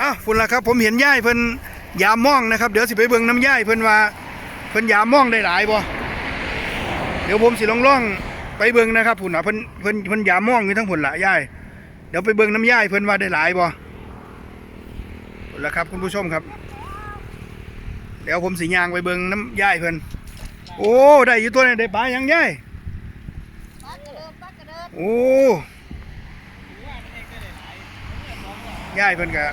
อ้าวฝุ่นละครับ ผมเห็นย่ายเพิ่นยามม่องนะครับ เดี๋ยวสิไปเบิ่งน้ำย่ายเพิ่นว่าเพิ่นยามม่องได้หลายบ่เดี๋ยวผมสิลองล่องไปเบิ่งนะครับฝุ่นน่ะเพิ่นเพิ่นเพิ่นยามม่องอยู่ทั้งฝุ่นละย่ายเดี๋ยวไปเบิ่งน้ำย่ายเพิ่นว่าได้หลายบ่ฝุ่นละครับคุณผู้ชมครับ เดี๋ยวผมสิยางไปเบิ่งน้ำย่ายเพิ่นโอ้ได้อยู่ตัวนี้ได้ปลายังย่ายปลากระเดินปลากระเดินโอ้ย่ายเพิ่นก็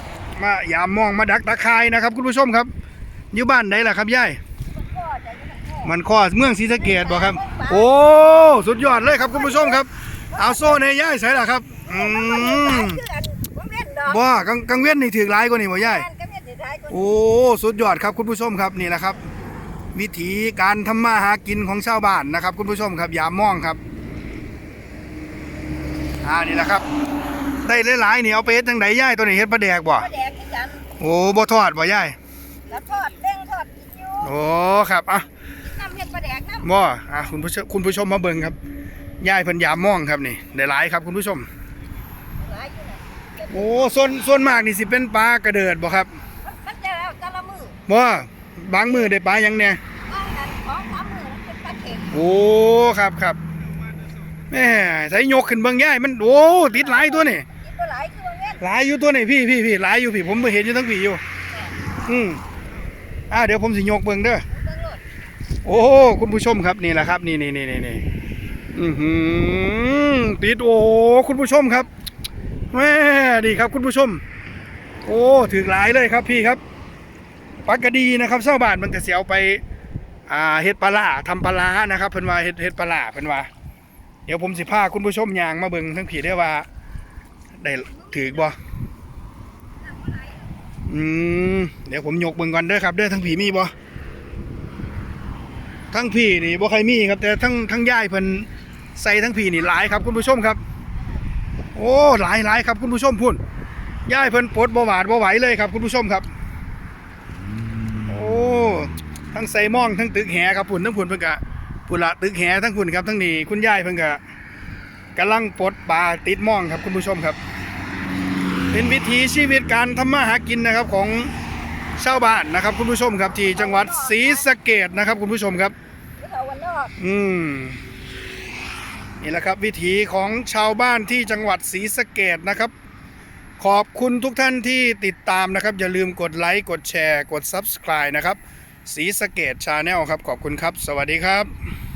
มายามมองมาดักตะคายนะครับ คุณผู้ชมครับอยู่บ้านไหนล่ะครับย่ายมันข้อเมืองศรีสะเกดบ่ครับ โอ้สุดยอดเลยครับคุณผู้ชมครับ เอาโซ่ในย่ายใส่ล่ะครับอืมคืออันผมเล่นดอกบ่กังกังเวียนนี่ถือหลายกว่านี่บ่ย่ายแม่นก็เล่นสิท้ายคนโอ้สุดยอดครับคุณผู้ชมครับนี่แหละครับ วิถีการทำมาหากินของชาวบ้านนะครับ คุณผู้ชมครับยามมองครับอ่านี่แหละครับ ได้หลายๆนี่เอาไปเฮ็ดจังไดย่ายตัวนี้เฮ็ดปลาแดกบ่ปลาแดก กันโอ้บ่ทอดบ่ย่ายแล้วทอดเด้งทอดกินอยู่โอ้ครับอะน้ำเห็ดปลาแดกน้ำบ่อะคุณผู้ชมคุณผู้ชมมาเบิ่งครับย่ายเพิ่นยามมองครับนี่ได้หลายครับคุณผู้ชมหลายอยู่น่ะโอ้ส่วนส่วนมากนี่สิเป็นปลากระเดิดบ่ครับมันมันจะแล้วแต่ละมือบ่บางมือได้ปลาหยังเนี่ยบางอันของสามมือมันเป็นปลาเข็มโอ้ครับครับแม่ใส่ยกขึ้นเบางย่ายมันโอ้ติดหลายตัวนี่กินปลาไหลายคือว่าเล่นหลายอยู่ตัวนี่พี่พี่พี่หลายอยู่พี่ผมไปเห็นอยู่ทั้งพี่อยู่ อืมอ่าเดี๋ยวผมสิยกเบิ่งเด้อเบิ่งโลดโอ้คุณผู้ชมครับนี่แหละครับนี่นี่นี่นี่นี่อือหือติดโอ้คุณผู้ชมครับแม่ดีครับคุณผู้ชม โอ้ถือหลายเลยครับพี่ครับปลากระดีนะครับเศร้าบานมันก็เสียเอาไปอ่าเฮ็ดปลาล่าทำปลาร้านะครับเพิ่นว่าเฮ็ดเฮ็ดปลาล่าเพิ่นว่า เดี๋ยวผมสิพาคุณผู้ชมยางมาเบิ่งทั้งผีได้ว่าได้ ถือบ่อืมเดี๋ยวผมยกเบิ่งก่อนเด้อครับเด้อทั้งผีมีบ่ทั้งผีนี่บ่ใครมีครับ แต่ทั้งทั้งย่ายเพิ่นใส่ทั้งผีนี่หลายครับคุณผู้ชมครับ โอ้หลายหลายครับคุณผู้ชมพุ่นย่ายเพิ่นปลดบ่หวาดบ่ไหวเลยครับ คุณผู้ชมครับ โอ้ทั้งใส่หม่องทั้งตึกแหครับพุ่นทั้งพุ่นเพิ่นก็พุ่นละตึกแหทั้งพุ่นครับทั้งนี้คุณย่ายเพิ่นก็กำลังปลดปลาติดหม่องครับคุณผู้ชมครับ เป็นวิถีชีวิตการทำมาหากินนะครับของชาวบ้านนะครับ คุณผู้ชมครับที่จังหวัดศรีสะเกดนะครับ คุณผู้ชมครับอืมนี่แหละครับ วิถีของชาวบ้านที่จังหวัดศรีสะเกดนะครับ ขอบคุณทุกท่านที่ติดตามนะครับ อย่าลืมกดไลค์กดแชร์ กด Subscribe นะครับศรีสะเกดชาแนลครับ ขอบคุณครับ สวัสดีครับ